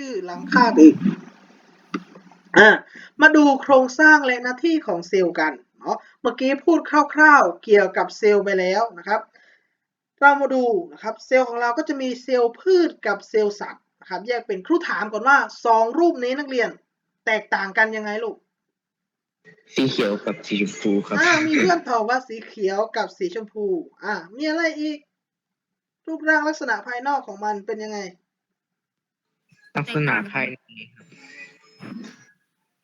ชื่อหลังคาบอีกอ่ามาดูโครงสร้างและหน้าที่ของเซลล์กันเนาะเมื่อกี้พูดคร่าวๆเกี่ยวกับเซลล์ไปแล้วนะครับเรามาดูนะครับเซลล์ของเราก็จะมีเซลล์พืชกับเซลล์สัตว์นะครับแยกเป็นครูถามก่อนว่าสองรูปนี้นักเรียนแตกต่างกันยังไงลูกสีเขียวกับสีชมพูครับอ่ามีเพื่อนตอบว่าสีเขียวกับสีชมพูอ่ามีอะไรอีก รูปร่างลักษณะภายนอกของมันเป็นยังไง ลักษณะภายในครับ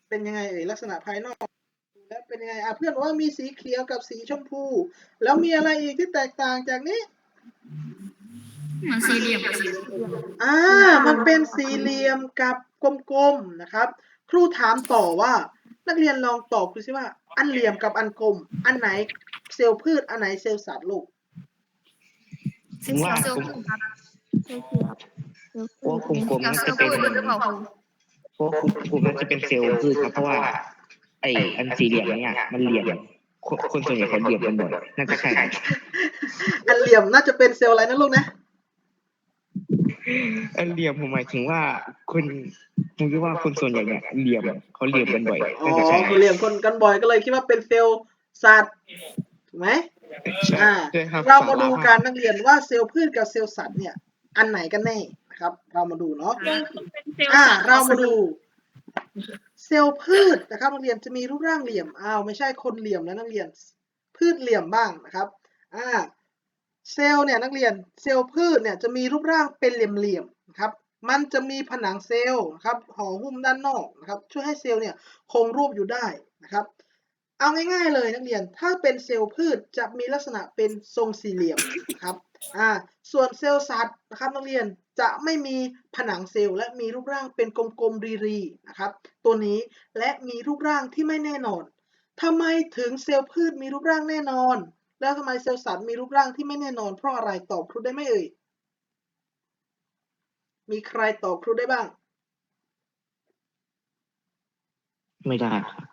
เป็นยังไงเอ่ยลักษณะภายนอกแล้วเป็นยังไงอะเพื่อนบอกว่ามีสีเขียวกับสีชมพู แล้วมีอะไรอีกที่แตกต่างจากนี้ เหมือนสี่เหลี่ยมกับสี่เหลี่ยมอ่า มันเป็นสี่เหลี่ยมกับกลมๆนะครับ ครูถามต่อว่า นักเรียนลองตอบดูสิว่า อันเหลี่ยมกับอันกลม อันไหนเซลล์พืชอันไหนเซลล์สัตว์ลูก ผมว่าเซลล์ผมพืชครับเพราะกลมๆกับน่าเซลจะล์เป็นพืชหรือเปล่าครูเพราะกลุ่มนั้นจะเป็นเซลล์พืชครับเพราะว่า ไออันสี่เหลี่ยมเนี่ยมันเหลี่ยมคนคนส่วนใหญ่เขาเหลี่ยมกันบ่อยน่าจะใช่อันเหลี่ยมน่าจะเป็นเซลล์อะไรนะลูกนะอันเหลี่ยมผมหมายถึงว่าคนผมคิดว่าคนส่วนใหญ่เนี่ยเหลี่ยมเขาเหลี่ยมกันบ่อยอ๋อน่าจะใช่คือเหลี่ยมคนกันบ่อยก็เลยคิดว่าเป็นเซลล์สัตว์ถูกไหมใช่อ่า ใช่ครับเรามาดูการนักเรียนว่าเซลล์พืชกับเซลล์สัตว์เนี่ย อันไหนกันแน่นะ ครับ เรามาดูเนาะเป็นเซลล์อ่าสัตว์เรามาดูเซลล์พืชนะครับนักเรียนจะมีรูปร่างเหลี่ยมอ้าวไม่ใช่คนเหลี่ยมแล้วนักเรียน พืชเหลี่ยมบ้างนะครับอ่าเซลล์เนี่ยนักเรียนเซลล์พืชเนี่ยจะมีรูปร่างเป็นเหลี่ยมๆนะครับมันจะมีผนังเซลล์นะครับห่อหุ้มด้านนอกนะครับช่วยให้เซลล์เนี่ยคงรูปอยู่ได้นะครับ เอาง่ายๆเลยนักเรียนถ้าเป็นเซลล์พืชจะมีลักษณะเป็นทรงสี่เหลี่ยมนะครับ อ่าส่วนเซลล์สัตว์นะครับนักเรียนจะไม่มีผนังเซลล์และมีรูปร่างเป็นกลมๆรีๆนะครับตัวนี้และมีรูปร่างที่ไม่แน่นอนทำไมถึงเซลล์พืชมีรูปร่างแน่นอน แล้วทำไมเซลล์สัตว์มีรูปร่างที่ไม่แน่นอน เพราะอะไรตอบครูได้ไหมเอ่ยมีใครตอบครูได้บ้าง ไม่ได้ครับ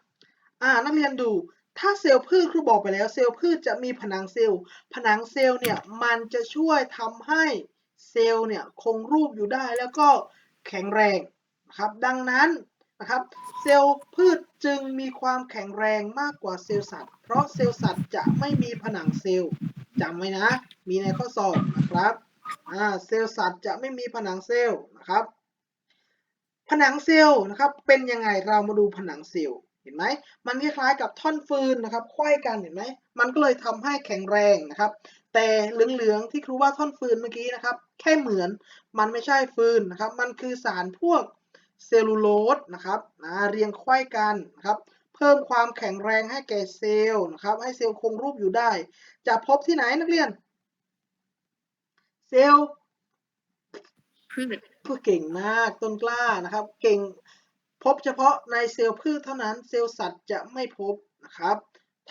อ่านักเรียนดู ถ้าเซลล์พืชครูบอกไปแล้วเซลล์พืชจะมีผนังเซลล์ ผนังเซลล์เนี่ยมันจะช่วยทำให้เซลล์เนี่ยคงรูปอยู่ได้แล้วก็แข็งแรงนะครับ ดังนั้นนะครับเซลล์พืชจึงมีความแข็งแรงมากกว่าเซลล์สัตว์ เพราะเซลล์สัตว์จะไม่มีผนังเซลล์จำไว้นะ มีในข้อสอบนะครับเซลล์สัตว์จะไม่มีผนังเซลล์นะครับ ผนังเซลล์นะครับเป็นยังไงเรามาดูผนังเซลล์ เห็นไหมมันคล้ายๆกับท่อนฟืนนะครับควยกันเห็นไหมมันก็เลยทำให้แข็งแรงนะครับ แต่เหลืองๆที่ครูว่าท่อนฟืนเมื่อกี้นะครับ แค่เหมือนมันไม่ใช่ฟืนนะครับ มันคือสารพวกเซลลูโลสนะครับนะเรียงควยกันนะครับ เพิ่มความแข็งแรงให้แก่เซลล์นะครับ ให้เซลล์คงรูปอยู่ได้ จะพบที่ไหนนักเรียน เซลล์พืชผู้เก่งมากต้นกล้านะครับ เก่ง พบเฉพาะในเซลล์พืชเท่านั้นเซลล์สัตว์จะไม่พบนะครับ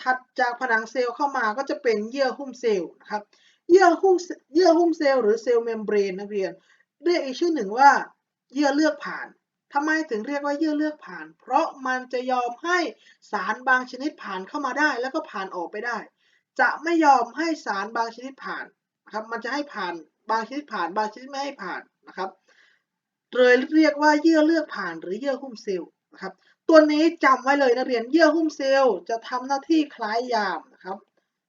ถัดจากผนังเซลล์เข้ามาก็จะเป็นเยื่อหุ้มเซลล์นะครับ เยื่อหุ้มเยื่อหุ้มเซลล์หรือเซลล์เมมเบรนนักเรียน เรียกอีกชื่อหนึ่งว่า เยื่อเลือกผ่านทำไมถึงเรียกว่าเยื่อเลือกผ่าน เพราะมันจะยอมให้สารบางชนิดผ่านเข้ามาได้ แล้วก็ผ่านออกไปได้ จะไม่ยอมให้สารบางชนิดผ่านนะครับ มันจะให้ผ่านบางชนิดผ่านบางชนิดไม่ให้ผ่านนะครับ เลยเรียกว่าเยื่อเลือกผ่านหรือเยื่อหุ้มเซลล์นะครับตัวนี้จำไว้เลยนักเรียนเยื่อหุ้มเซลล์จะทำหน้าที่คล้ายยามนะครับ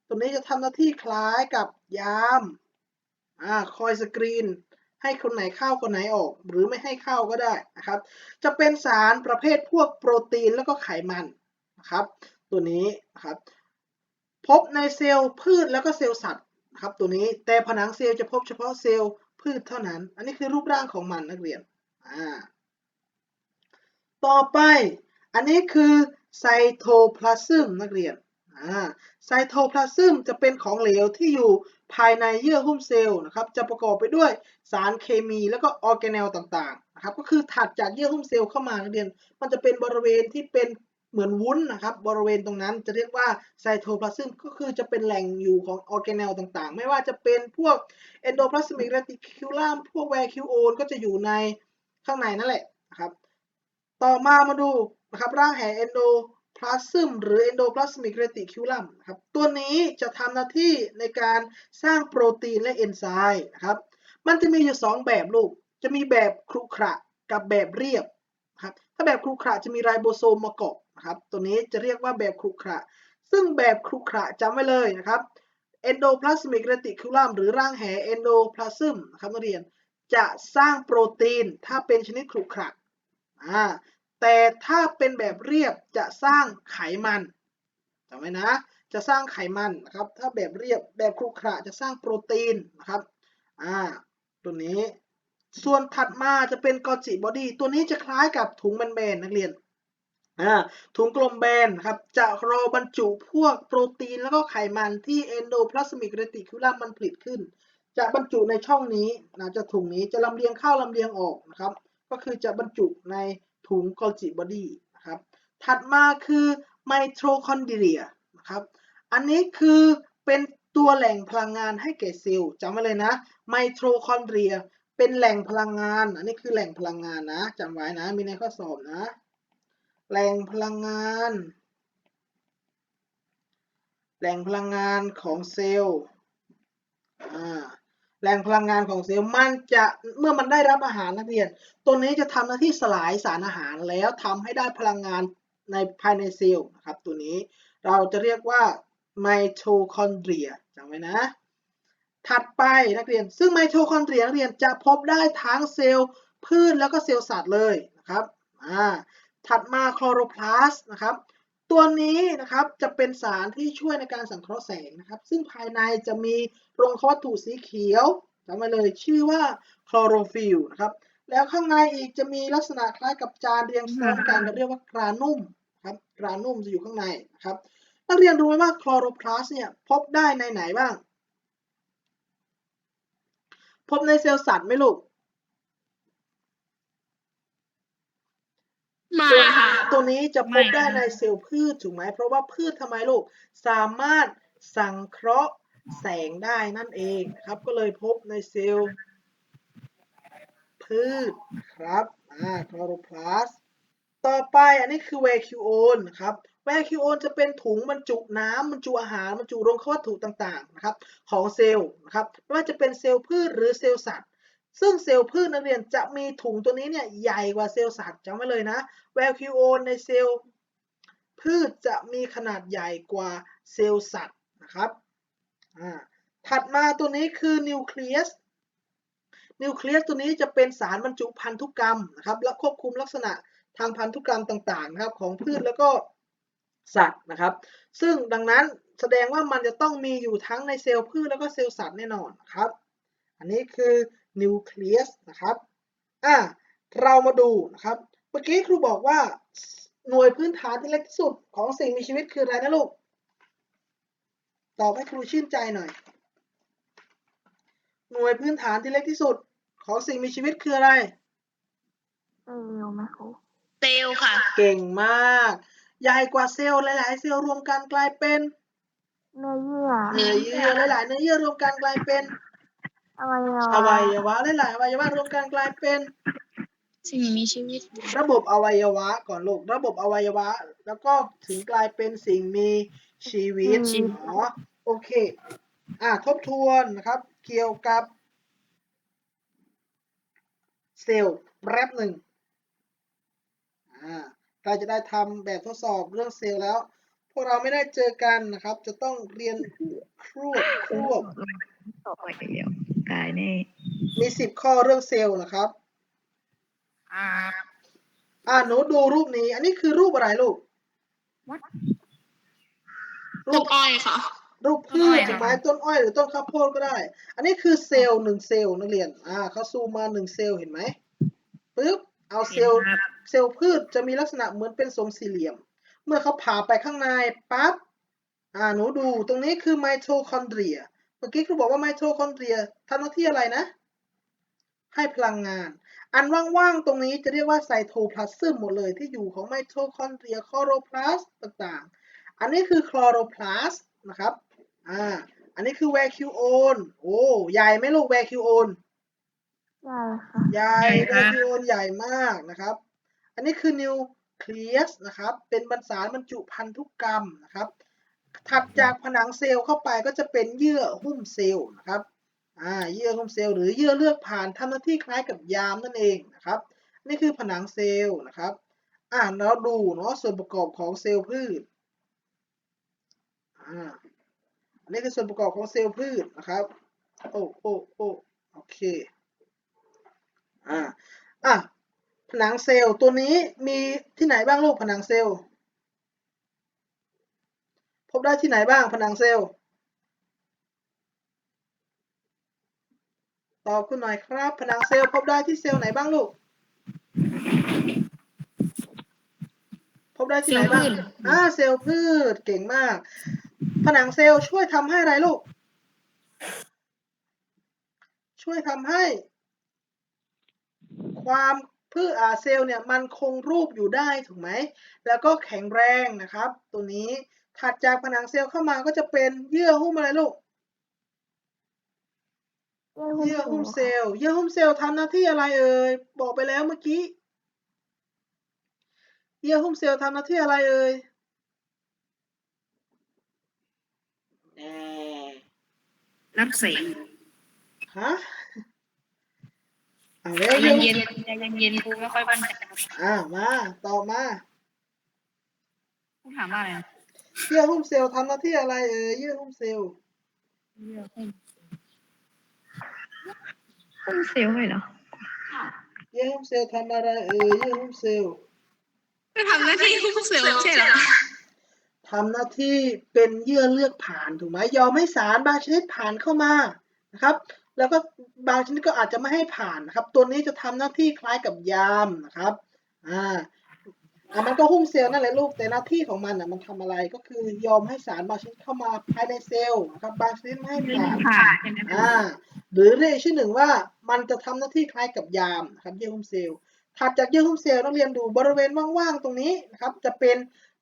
ตัวนี้จะทำหน้าที่คล้ายกับยามอ่าคอยสกรีน ให้คนไหนเข้าคนไหนออก หรือไม่ให้เข้าก็ได้นะครับ จะเป็นสารประเภทพวกโปรตีนแล้วก็ไขมันนะครับ ตัวนี้นะครับพบในเซลล์พืชแล้วก็เซลล์สัตว์นะครับตัวนี้แต่ผนังเซลล์จะพบเฉพาะเซลล์พืชเท่านั้น อันนี้คือรูปร่างของมันนักเรียน ต่อไป อันนี้คือไซโทพลาซึมนักเรียนอ่าไซโทพลาซึมจะเป็นของเหลวที่อยู่ภายในเยื่อหุ้มเซลล์นะครับ จะประกอบไปด้วยสารเคมีแล้วก็ออร์แกเนลต่างๆนะครับ ก็คือถัดจากเยื่อหุ้มเซลล์เข้ามานักเรียน มันจะเป็นบริเวณที่เป็นเหมือนวุ้นนะครับ บริเวณตรงนั้นจะเรียกว่าไซโทพลาซึมก็คือจะเป็นแหล่งอยู่ของออร์แกเนลต่างๆ ไม่ว่าจะเป็นพวกเอนโดพลาสมิกเรติคิวลัมพวกแวคิวโอนก็จะอยู่ใน ข้างในนั่นแหละนะครับ ต่อมามาดูนะครับร่างแห่เอนโดพลาซึมหรือเอนโดพลาสมิกเรติคิวลัมนะครับ ตัวนี้จะทำหน้าที่ในการสร้างโปรตีนและเอนไซม์นะครับ มันจะมีอยู่ 2 แบบลูก จะมีแบบครุขระกับแบบเรียบครับ ถ้าแบบครุขระจะมีไรโบโซมมาเกาะนะครับ ตัวนี้จะเรียกว่าแบบครุขระ ซึ่งแบบครุขระจำไว้เลยนะครับ endoplasmic reticulum หรือร่างแห่ endoplasm นะครับนักเรียน จะสร้างโปรตีนถ้าเป็นชนิดครุขระแต่ถ้าเป็นแบบเรียบจะสร้างไขมันจำไว้นะ จะสร้างไขมันนะครับ ถ้าแบบเรียบแบบครุขระจะสร้างโปรตีนนะครับ อ่า ตัวนี้ ส่วนถัดมาจะเป็นกอจิบอดี้ ตัวนี้จะคล้ายกับถุงแบนๆนักเรียน อ่า ถุงกลมแบนครับ จะรอบรรจุพวกโปรตีนแล้วก็ไขมันที่ endoplasmic reticulum มันผลิตขึ้น จะบรรจุในช่องนี้นะจะถุงนี้จะลำเลียงเข้าลำเลียงออกนะครับ ก็คือจะบรรจุในถุงกอจิบอดี้นะครับ ถัดมาคือไมโทคอนเดรียนะครับ อันนี้คือเป็นตัวแหล่งพลังงานให้แก่เซลล์จำไว้เลยนะไมโทคอนเดรียเป็นแหล่งพลังงาน อันนี้คือแหล่งพลังงานนะจำไว้นะ มีในข้อสอบนะ แหล่งพลังงาน แหล่งพลังงานของเซลล์อ่า แหล่งพลังงานของเซลล์มันจะเมื่อมันได้รับอาหารนักเรียน ตัวนี้จะทำหน้าที่สลายสารอาหารแล้วทำให้ได้พลังงานในภายในเซลล์นะครับ ตัวนี้เราจะเรียกว่าไมโทคอนเดรียจำไว้นะ ถัดไปนักเรียน ซึ่งไมโทคอนเดรียนักเรียนจะพบได้ทั้งเซลล์พืชแล้วก็เซลล์สัตว์เลยนะครับอ่าถัดมาคลอโรพลาสต์นะครับ ตัวนี้นะครับจะเป็นสารที่ช่วยในการสังเคราะห์แสงนะครับ ซึ่งภายในจะมีโรงวัตถุสีเขียวจำไว้เลยชื่อว่าคลอโรฟิลนะครับ แล้วข้างในอีกจะมีลักษณะคล้ายกับจานเรียงซ้อนกันเราเรียกว่ากรานุ่มครับกรานุ่มจะอยู่ข้างในนะครับนักเรียนรู้ไหมว่าคลอโรพลาสเนี่ยพบได้ในไหนบ้าง พบในเซลล์สัตว์ไหมลูก มาตัวค่ะ ตัวนี้จะพไม่บได้นะในเซลล์พืชถูกไหม เพราะว่าพืชทำไมลูก สามารถสังเคราะห์แสงได้นั่นเองครับ ก็เลยพบในเซลล์พืชครับอ่าคลอโรพลาสต์ต่อไปอันนี้คือแวคิโอนครับแวคิโอนจะเป็นถุงบรรจุน้ำบรรจุอาหารบรรจุโรงวัตถุต่างๆนะครับของเซลล์นะครับไม่ว่าจะเป็นเซลล์พืชหรือเซลล์สัตว์ ซึ่งเซลล์พืชนักเรียนจะมีถุงตัวนี้เนี่ยใหญ่กว่าเซลล์สัตว์จำไว้เลยนะแวลคิโอนในเซลล์พืชจะมีขนาดใหญ่กว่าเซลล์สัตว์นะครับถัดมาตัวนี้คือนิวเคลียสนิวเคลียสตัวนี้จะเป็นสารบรรจุพันธุกรรมนะครับและควบคุมลักษณะทางพันธุกรรมต่างๆนะครับของพืชแล้วก็สัตว์นะครับ ซึ่งดังนั้นแสดงว่ามันจะต้องมีอยู่ทั้งในเซลล์พืชแล้วก็เซลล์สัตว์แน่นอนนะครับ อันนี้คือ นิวเคลียสนะครับอ่าเรามาดูนะครับ เมื่อกี้ครูบอกว่าหน่วยพื้นฐานที่เล็กที่สุดของสิ่งมีชีวิตคืออะไรนะลูก ตอบให้ครูชื่นใจหน่อย หน่วยพื้นฐานที่เล็กที่สุดของสิ่งมีชีวิตคืออะไร เซลล์ไหมครูเซลล์ค่ะ เก่งมาก ใหญ่กว่าเซลล์หลาย ๆ เซลล์รวมกันกลายเป็นเนื้อเยื่อเนื้อเยื่อหลาย ๆ เนื้อเยื่อรวมกันกลายเป็น อวัยวะอวัยวะหลายๆอวัยวะรวมกันกลายเป็นสิ่งมีชีวิต ระบบอวัยวะก่อนลูกระบบอวัยวะ แล้วก็ถึงกลายเป็นสิ่งมีชีวิตเนาะโอเค อะทบทวนนะครับ เกี่ยวกับ เซลล์แป๊บหนึ่งอ่าใครจะได้ทำแบบทดสอบเรื่องเซลล์แล้ว พวกเราไม่ได้เจอกันนะครับ จะต้องเรียนครวบครวบ ต่อไปเดียว ตายแน่มีสิบข้อเรื่องเซลล์นะครับ อ่า อ่าหนูดูรูปนี้ อันนี้คือรูปอะไรลูกต้นอ้อยค่ะ รูปพืต้นอ้อชยถูกไหมค่ะต้นอ้อยหรือต้นข้าวโพดก็ได้ อันนี้คือเซลล์หนึ่งเซลล์นักเรียน อ่าเขาซูมมาหนึ่งเซลล์เห็นไหมปึ๊บ เอาเซลล์เซลล์พืชจะมีลักษณะเหมือนเป็นทรงสี่เหลี่ยม เมื่อเขาผ่าไปข้างในปั๊บ อ่า หนูดู ตรงนี้คือไมโทคอนเดรีย เมื่อกี้ครูบอกว่าไมโทคอนเดรียทำหน้าที่อะไรนะ ให้พลังงาน อันว่างๆ ตรงนี้จะเรียกว่าไซโทพลาซึมหมดเลยที่อยู่ของไมโทคอนเดรียคลอโรพลาสต์ต่างๆ อันนี้คือคลอโรพลาสต์นะครับ อ่า อันนี้คือแวคิวโอนโอ้ ใหญ่ไหมลูกแวคิวโอนใช่ค่ะ ใหญ่ใหญ่แวค่ะคิวโอนใหญ่มากนะครับ อันนี้คือนิวเคลียสนะครับ เป็นบรรสารบรรจุพันธุกรรมนะครับ ถัดจากผนังเซลล์เข้าไปก็จะเป็นเยื่อหุ้มเซลล์นะครับอ่าเยื่อหุ้มเซลล์หรือเยื่อเลือกผ่านทำหน้าที่คล้ายกับยามนั่นเองนะครับ นี่คือผนังเซลล์นะครับอ่าเราดูเนาะส่วนประกอบของเซลล์พืชอ่านนี้คือส่วนประกอบของเซลล์พืชนะครับโอ้โอ้โอ้โอเคอ่าอะผนังเซลล์ตัวนี้มีที่ไหนบ้างลูกผนังเซลล์ บได้ที่ไหนบ้างผนังเซลล์ ตอบคุณหน่อยครับ ผนังเซลล์พบได้ที่เซลล์ไหนบ้างลูก พบได้ที่ไหนบ้างเซลล์พืชอ่าเซลล์พืชเก่งมาก ผนังเซลล์ช่วยทำให้อะไรลูก ช่วยทำให้ ความพืชอ่าเซลล์เนี่ยมันคงรูปอยู่ได้ถูกไหม แล้วก็แข็งแรงนะครับ ตัวนี้ ถัดจากผนังเซลล์เข้ามาก็จะเป็นเยื่อหุ้มอะไรลูก เยื่อหุ้มเซลล์ เยื่อหุ้มเซลล์ทำหน้าที่อะไรเอ่ย บอกไปแล้วเมื่อกี้ เยื่อหุ้มเซลล์ทำหน้าที่อะไรเอ่ยแน่รับแสงฮะเอาแล้วใจเยื่อหุ้มเย็นๆใจเย็นๆครูไม่ค่อยมั่นใจอ่ามาตอบมาครูถามว่าอะไรนะ เยื่อหุ้มเซลล์ทำหน้าที่อะไร เอ่ยเยื่อหุ้มเซลล์หุ้มเซลล์เลยเหรอเยื่อหุ้มเซลล์ทำอะไรเอ่ยเยื่อหุ้มเซลล์ไม่ทำหน้าที่หุ้มเซลล์ใช่เหรอทำหน้าที่เป็นเยื่อเลือกผ่านถูกไหมยอมให้สารบางชนิดผ่านเข้ามานะครับ แล้วก็บางชนิดก็อาจจะไม่ให้ผ่านนะครับ ตัวนี้จะทำหน้าที่คล้ายกับยามนะครับอ่า อะมันก็หุ้มเซลล์นั่นแหละลูกแต่หน้าที่ของมันอะมันทำอะไรก็คือยอมให้สารบางชนิดเข้ามาภายในเซลล์นะครับบางชนิดไม่ให้ผ่านผ่านใช่ไหมอ่าหรือเรียกอีกชื่อหนึ่งว่ามันจะทำหน้าที่คล้ายกับยามนะครับเยื่อหุ้มเซลล์ถัดจากเยื่อหุ้มเซลล์นักเรียนดูบริเวณว่างๆตรงนี้นะครับจะเป็น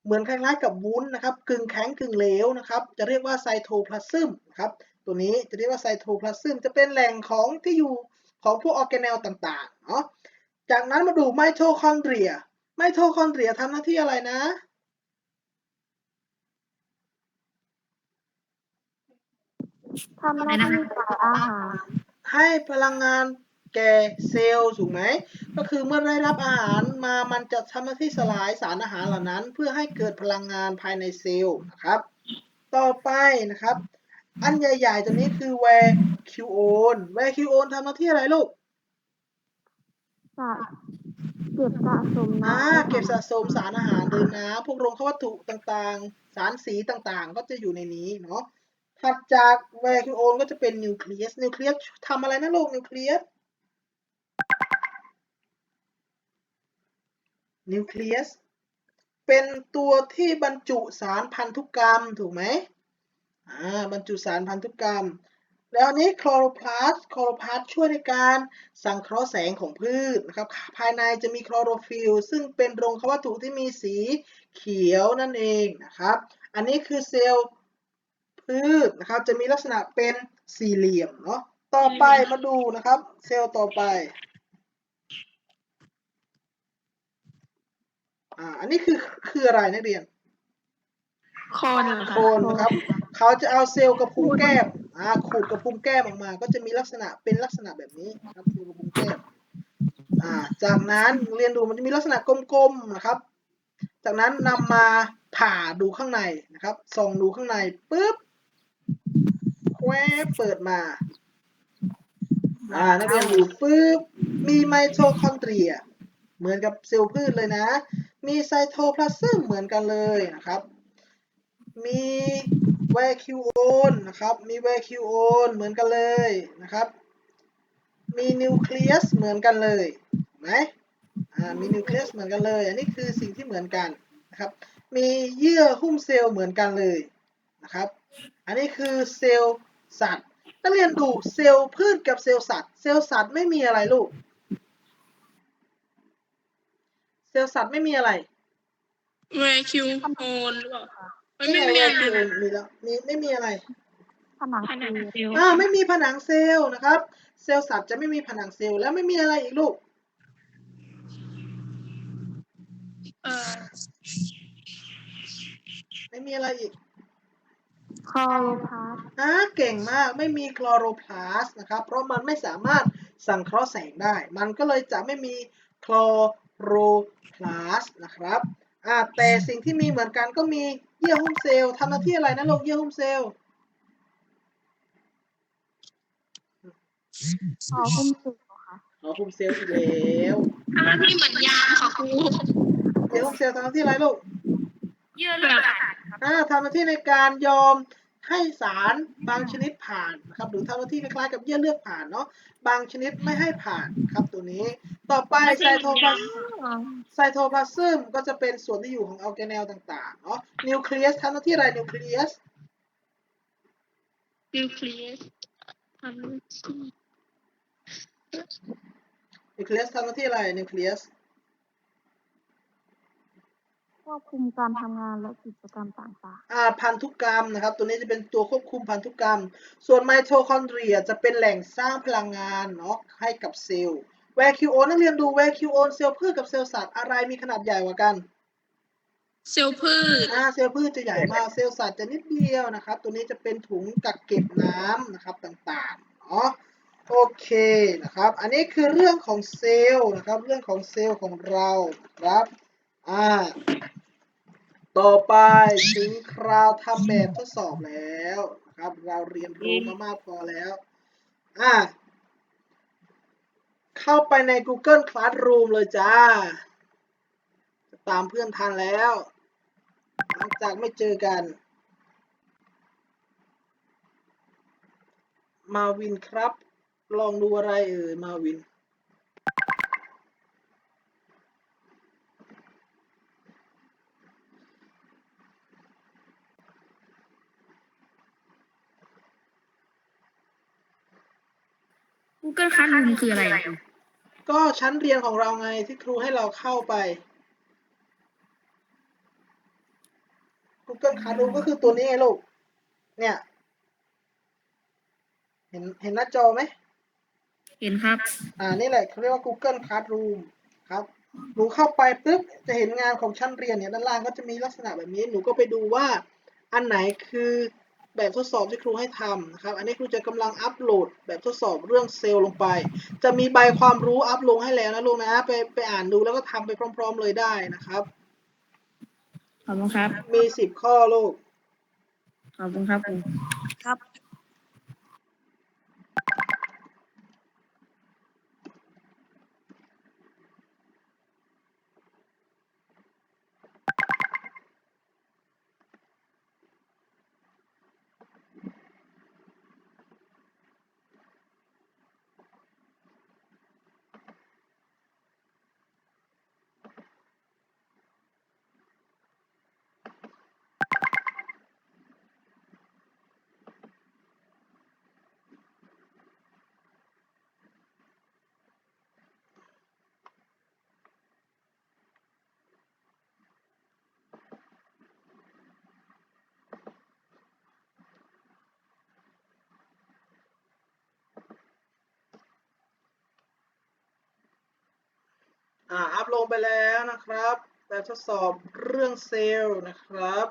เหมือนคล้ายๆกับวุ้นนะครับกึ่งแข็งกึ่งเหลวนะครับจะเรียกว่าไซโทพลาซึมนะครับตัวนี้จะเรียกว่าไซโทพลาซึมจะเป็นแหล่งของที่อยู่ของพวกออร์แกเนลต่างๆเนาะจากนั้นมาดูไมโทคอนเดรีย ไมโทคอนเดรียทำหน้าที่อะไรนะทำหน้าที่ขายอาหารให้พลังงานแก่เซลล์ถูกไหม ก็คือเมื่อได้รับอาหารมามันจะทำหน้าที่สลายสารอาหารเหล่านั้น เพื่อให้เกิดพลังงานภายในเซลล์นะครับ ต่อไปนะครับ อันใหญ่ๆตัวนี้คือแวคิวโอนแวคิวโอนทำหน้าที่อะไรลูกสะ เก็บสะสมอ่าน้ำเก็บสะสมสารอาหารหรือน้ำพวกโรงเข้าวัตถุต่างๆ สารสีต่างๆ ก็จะอยู่ในนี้เนาะ ถัดจากแวคิโอนก็จะเป็นนิวเคลียส นิวเคลียสทำอะไรนะลูกนิวเคลียส นิวเคลียส เป็นตัวที่บรรจุสารพันธุกรรมถูกไหมอ่าบรรจุสารพันธุกรรม แล้วอันนี้คลอโรพลาสต์คลอโรพลาสต์ช่วยในการสังเคราะห์แสงของพืชนะครับ ภายในจะมีคลอโรฟิลล์ซึ่งเป็นโรงเข้าวัตถุที่มีสีเขียวนั่นเองนะครับ อันนี้คือเซลล์พืชนะครับ จะมีลักษณะเป็นสี่เหลี่ยมเนาะ ต่อไปมาดูนะครับ เซลล์ต่อไปอ่าอันนี้คือคืออะไรนักเรียน คอนโคนนะครับ เขาจะเอาเซลล์กระพุ้งแก้ม อ่าขูดกระพุ้งแก้มออกมา ก็จะมีลักษณะเป็นลักษณะแบบนี้ครับเซลล์กระพุ้งแก้มอ่าจากนั้นเรียนดูมันจะมีลักษณะกลมๆนะครับ จากนั้นนำมาผ่าดูข้างในนะครับส่องดูข้างในปุ๊บแควบเปิดมาอ่านักเรียนดูปุ๊บมีไมโทคอนเดรีย เหมือนกับเซลล์พืชเลยนะ มีไซโทพลาซึมเหมือนกันเลยนะครับ มี แวคิวโอนนะครับ มีแวคิวโอนเหมือนกันเลยนะครับ มีนิวเคลียสเหมือนกันเลยไหมอ่า มีนิวเคลียสเหมือนกันเลย อันนี้คือสิ่งที่เหมือนกันนะครับ มีเยื่อหุ้มเซลล์เหมือนกันเลยนะครับ อันนี้คือเซลล์สัตว์ นักเรียนดูเซลล์พืชกับเซลล์สัตว์ เซลล์สัตว์ไม่มีอะไรลูก เซลล์สัตว์ไม่มีอะไรแวคิวโอนหรือเปล่า มันนี่ไม่ไงมีแวอะไรคิวโอนมีแล้วมีไม่มีอะไร ผนังผนังเซลล์เซลล์อ่าไม่มีผนังเซลล์นะครับ เซลล์สัตว์จะไม่มีผนังเซลล์แล้วไม่มีอะไรอีกลูก เออไม่มีอะไรอีก คลอโรพลาสต์อ่าเก่งมากไม่มีคลอโรพลาสต์นะครับ เพราะมันไม่สามารถสังเคราะห์แสงได้ มันก็เลยจะไม่มีคลอโรพลาสนะครับ อ่าแต่สิ่งที่มีเหมือนกันก็มีเยื่อหุ้มเซลล์ทำหน้าที่อะไรนะลูกเยื่อหุ้มเซลล์ขอคุณสื่อค่ะอ๋อหุ้มเซลล์อีกแล้วทำหน้าที่เหมือนยางค่ะครูเยื่อหุ้มเซลล์ทำหน้าที่อะไรลูกเยื่อเลือดอะอ่าทำหน้าที่ในการยอมให้สารบางชนิดผ่านนะครับหรือทำหน้าที่คล้ายๆกับเยื่อเลือดผ่านเนาะบางชนิดไม่ให้ผ่านครับตัวนี้ ต่อไปไซโทพลาสไซโทพลาซึมก็จะเป็นส่วนที่อยู่ของออร์แกเนลต่างๆเนาะนิวเคลียสทำหน้าที่อะไรนิวเคลียสนิวเคลียสทำหน้าที่นิวเคลียสทำหน้าที่อะไรนิวเคลียสควบคุมการทำงานและกิจกรรมต่างอ่าพันธุกรรมนะครับ ตัวนี้จะเป็นตัวควบคุมพันธุกรรม ส่วนไมโทคอนเดรียจะเป็นแหล่งสร้างพลังงานเนาะให้กับเซลล์ แวคิวโอนักเรียนดูแวคิวโอนเซลล์พืชกับเซลล์สัตว์อะไรมีขนาดใหญ่กว่ากัน เซลล์พืชอ่าเซลล์พืชจะใหญ่มากเซลล์สัตว์จะนิดเดียวนะครับ ตัวนี้จะเป็นถุงกักเก็บน้ำนะครับต่างๆเนาะโอเคนะครับ อันนี้คือเรื่องของเซลล์นะครับ เรื่องของเซลล์ของเรานะครับอ่าต่อไปถึงคราวทำแบบทดสอบแล้วนะครับ เราเรียนรู้มามากพอแล้วอ่า เข้าไปใน Google Classroom เลยจ้า ตามเพื่อนทันแล้ว หลังจากไม่เจอกัน มาวินครับ ลองดูอะไรเอ่ยมาวิน กูเกิลคัสรูมคืออะไรอะครูก็ชั้นเรียนของเราไงที่ครูให้เราเข้าไป Google Classroom ก็คือตัวนี้ไงลูก เนี่ย เห็นเห็นหน้าจอไหม เห็นครับ อ่า นี่แหละเขาเรียกว่า Google Classroom ครับหนูเข้าไปปุ๊บจะเห็นงานของชั้นเรียนเนี่ยด้านล่างก็จะมีลักษณะแบบนี้ หนูก็ไปดูว่าอันไหนคือ แบบทดสอบที่ครูให้ทำนะครับ อันนี้ครูจะกำลังอัปโหลดแบบทดสอบเรื่องเซลล์ลงไป จะมีใบความรู้อัปลงให้แล้วนะลูกนะ ไปไปอ่านดูแล้วก็ทำไปพร้อม ๆ เลยได้นะครับ ขอบคุณครับ มีสิบข้อลูก ขอบคุณครับ อ่าอัพลงไปแล้วนะครับแบบทดสอบเรื่องเซลล์นะครับ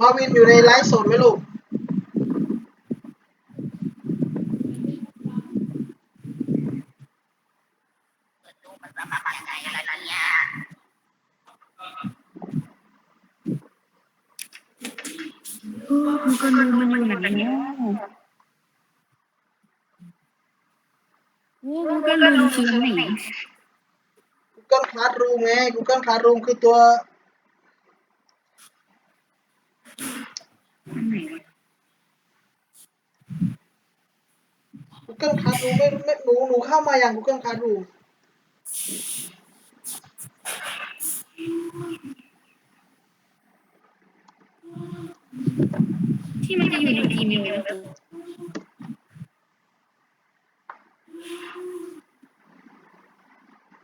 มาวินอยู่ในไลฟ์สดไหมลูก มันก็ดูมันอยู่อย่งนี้โอ้ก็ลืมจริงนี่ Google Classroom ไงกูก็คลาดรู้คือตัว Google Classroom ไม่ไม่หนูหนูเข้ามาอย่าง Google Classroom ที่มันจะอยู่ใน Gmail นะครู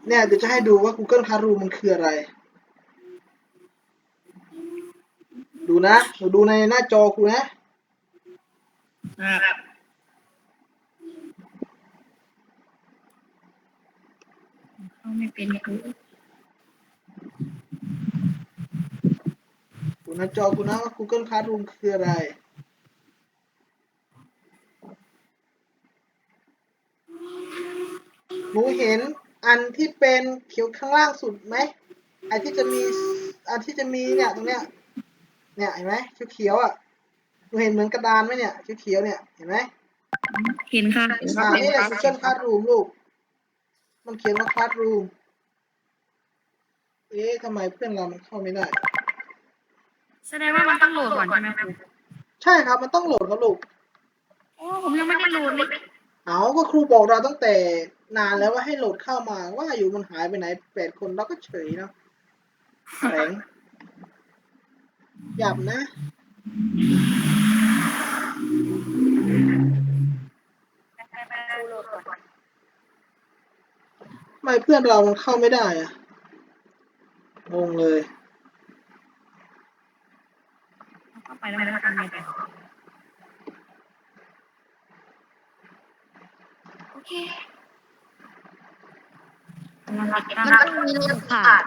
เนี่ยเดี๋ยวจะให้ดูว่า Google Classroom มันคืออะไร ดูนะหนูดูในหน้าจอครูนะ ครับ เข้าไม่เป็นครูดูหน้าจอครูนะว่า Google Classroom คืออะไร หนูเห็นอันที่เป็นเขียวข้างล่างสุดไหมไอที่จะมีอันที่จะมีเนี่ยตรงเนี้ย เนี่ยเห็นไหมเขียวๆอะหนูเห็นเหมือนกระดานไหมเนี่ยเขียวๆเนี่ยเห็นไหมเห็นค่ะอ่านี่แหละ Google Classroom ลูก มันเขียนว่า Classroom เอ๊ะทำไมเพื่อนเรามันเข้าไม่ได้ แสดงว่ามันต้องโหลดก่อนใช่ไหมครูใช่ครับ มันต้องโหลดครับลูก โอ้ผมยังไม่ได้โหลดเลยเอาก็ครูบอกเราตั้งแต่นานแล้วว่าให้โหลดเข้ามา ว่าอยู่มันหายไปไหนแปดคนเราก็เฉยเนาะแฝงหยับนะ ทำไม เพื่อนเรามันเข้าไม่ได้อะงงเลย เข้าไปแล้วมันทำไงต่อโอเคกำลังติดตั้งมันต้องมีรหัสผ่าน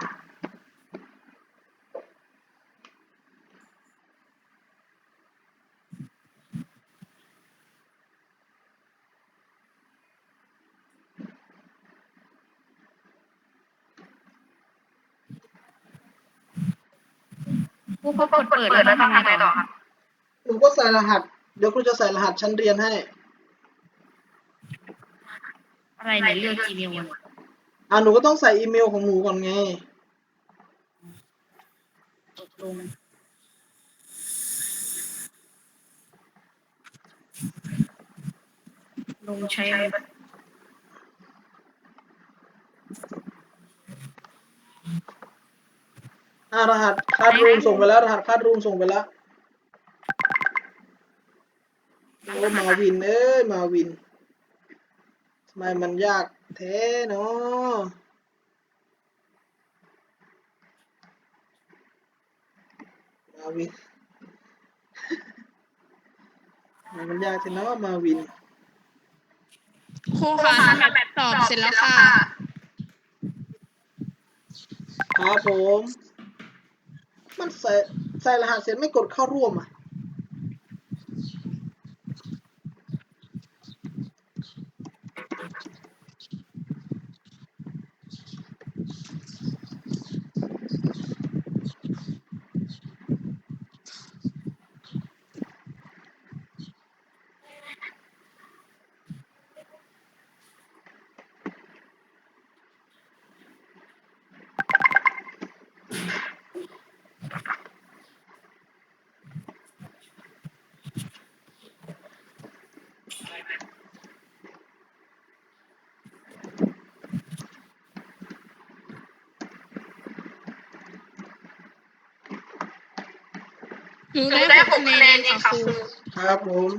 ครูพอกดเปิดแล้วทำไงต่อคะหนูก็ใส่รหัส เดี๋ยวครูจะใส่รหัสชั้นเรียนให้ อะไรเนี่ยเลือก Gmail อะอ่าหนูก็ต้องใส่อีเมลของหนูก่อนไง ตกลงลงใช้ อะไรบ้างอ่ารหัสคาดรูมส่งไปแล้ว รหัสคาดรูมส่งไปแล้วโอ้มาวิน เอ้ย มาวินทำไมมันยากแท้เนาะมาวินทำไมมันยากแท้เนาะมาวินครูคะทำแบบตอบเสร็จแล้วค่ะ ครับผม มันใส่ใส่รหัสเสร็จไม่กดเข้าร่วมอะ หนูได้หกคะแนนเองค่ะครูครับผม